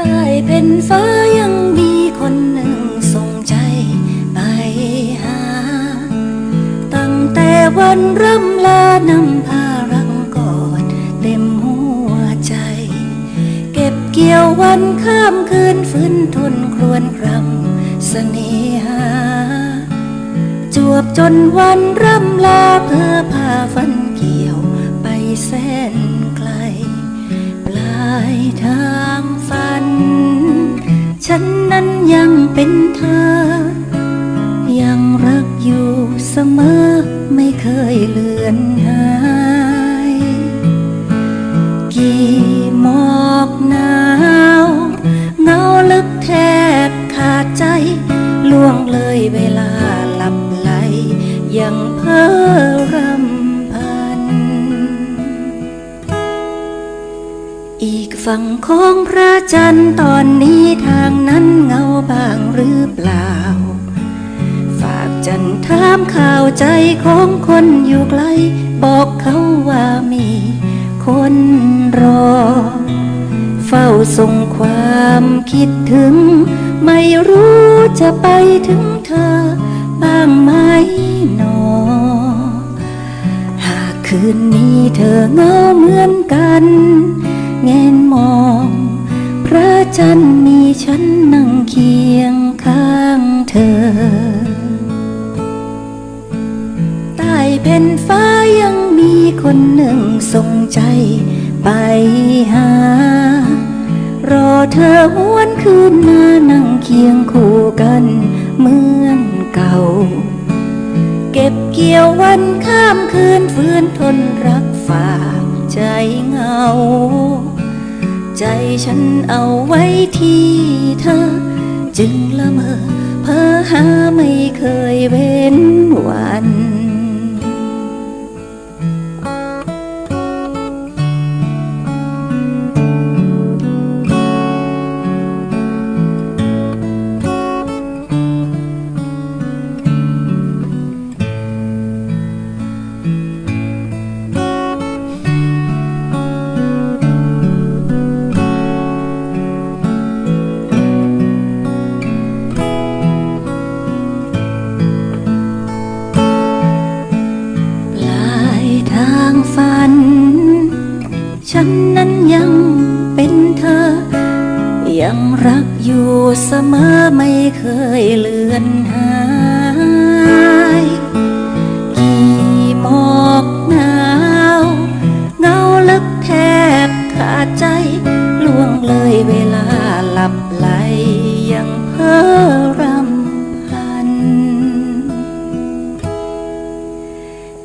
ใต้เพ่นฟ้ายังมีคนหนึ่งส่งใจไปหา ตั้งแต่วันร่ำลานำพารังกอดเต็มหัวใจ เก็บเกี่ยววันข้ามคืนฟื้นทนครวนครำเสน่หา จวบจนวันร่ำลาเพื่อพาฟันเกี่ยวไปแสนไกล ปลายทาง ฉันนั้นยังเป็นเธอ ยังรักอยู่เสมอไม่เคยเลือนหาย กี่หมอกหนา ฝั่งของพระจันทร์ตอนนี้ทางนั้นเงาบางหรือเปล่า ฝากจันถามข่าวใจของคนอยู่ไกล บอกเขาว่ามีคนรอ เฝ้าส่งความคิดถึง ไม่รู้จะไปถึงเธอ บ้างไหมหนอ หากคืนนี้เธอเงาเหมือนกัน แงนมอง พระจันทร์มีฉันนั่งเคียงข้างเธอ ใต้แผ่นฟ้ายังมีคนหนึ่งส่งใจไปหา รอเธอหวนคืนมานั่งเคียงคู่กันเหมือนเก่า เก็บเกี่ยววันข้ามคืนฟื้นทนรักฝากใจเหงา ใจฉันเอาไว้ที่เธอ จึงละเมอเพ้อหาไม่เคยเว้นวัน ทางฝัน ฉันนั้นยังเป็นเธอ ยังรักอยู่เสมอไม่เคยเลือนหาย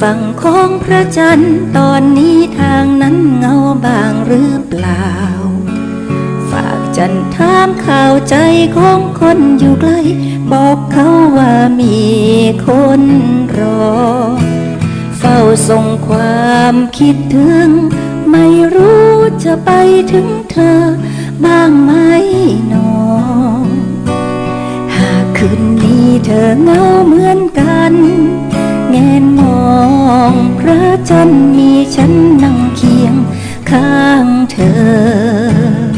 ฝั่งของพระจันทร์ตอนนี้ทางนั้นเงาบางหรือเปล่า ฝากจันถามข่าวใจของคนอยู่ไกล บอกเขาว่ามีคนรอ เฝ้าส่งความคิดถึง ไม่รู้จะไปถึงเธอ บ้างไหมหนอ หากคืนนี้เธอเงาเหมือนกันแงน พระจันทร์มีฉันนั่งเคียงข้างเธอ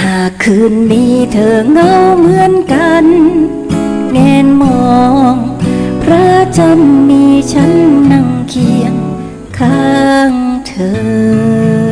หากคืนนี้เธอเงาเหมือนกันแงนมอง พระจันทร์มีฉันนั่งเคียงข้างเธอ